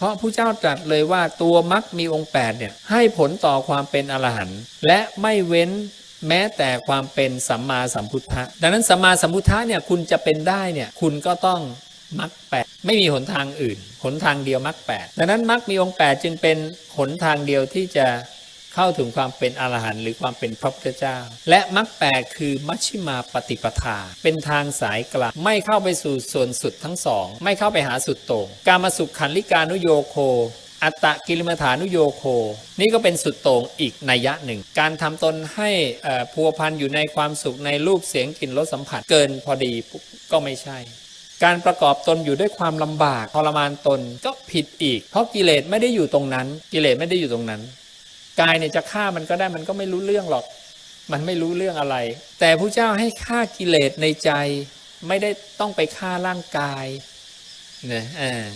เพราะผู้เจ้าตรัสเลยว่าตัวมรรคมีองค์8เนี่ยให้ผลต่อความเป็นอรหันต์และไม่เว้นแม้แต่ความเป็นสัมมาสัมพุทธะดังนั้นสัมมาสัมพุทธะเนี่ยคุณจะเป็นได้เนี่ยคุณก็ต้องมรรคแปดไม่มีหนทางอื่น หนทางเดียวมรรคแปดดังนั้นมรรคมีองค์8จึงเป็นหนทางเดียวที่จะ เข้าถึงความเป็นอรหันต์หรือความเป็นพระพุทธเจ้า และมรรคแปดคือมัชชิมาปฏิปทา เป็นทางสายกลางไม่เข้าไปสู่ส่วนสุดทั้งสอง ไม่เข้าไปหาสุดโต่งการมาสุขขันลิกานุโยโคอัตตะกิลมัฐานุโยโค นี่ก็เป็นสุดโต่งอีกนัยยะหนึ่ง การทำตนให้เอ่อพัวพันอยู่ในความสุขในรูปเสียงกลิ่นรสสัมผัสเกินพอดีก็ไม่ใช่ การประกอบตนอยู่ด้วยความลำบากทรมานตนก็ผิดอีก เพราะกิเลสไม่ได้อยู่ตรงนั้น กิเลสไม่ได้อยู่ตรงนั้น กายเนี่ยจะฆ่ามันก็ได้มันก็ไม่รู้เรื่องหรอก มันไม่รู้เรื่องอะไร แต่พระเจ้าให้ฆ่ากิเลสในใจ ไม่ได้ต้องไปฆ่าร่างกายนะอ่า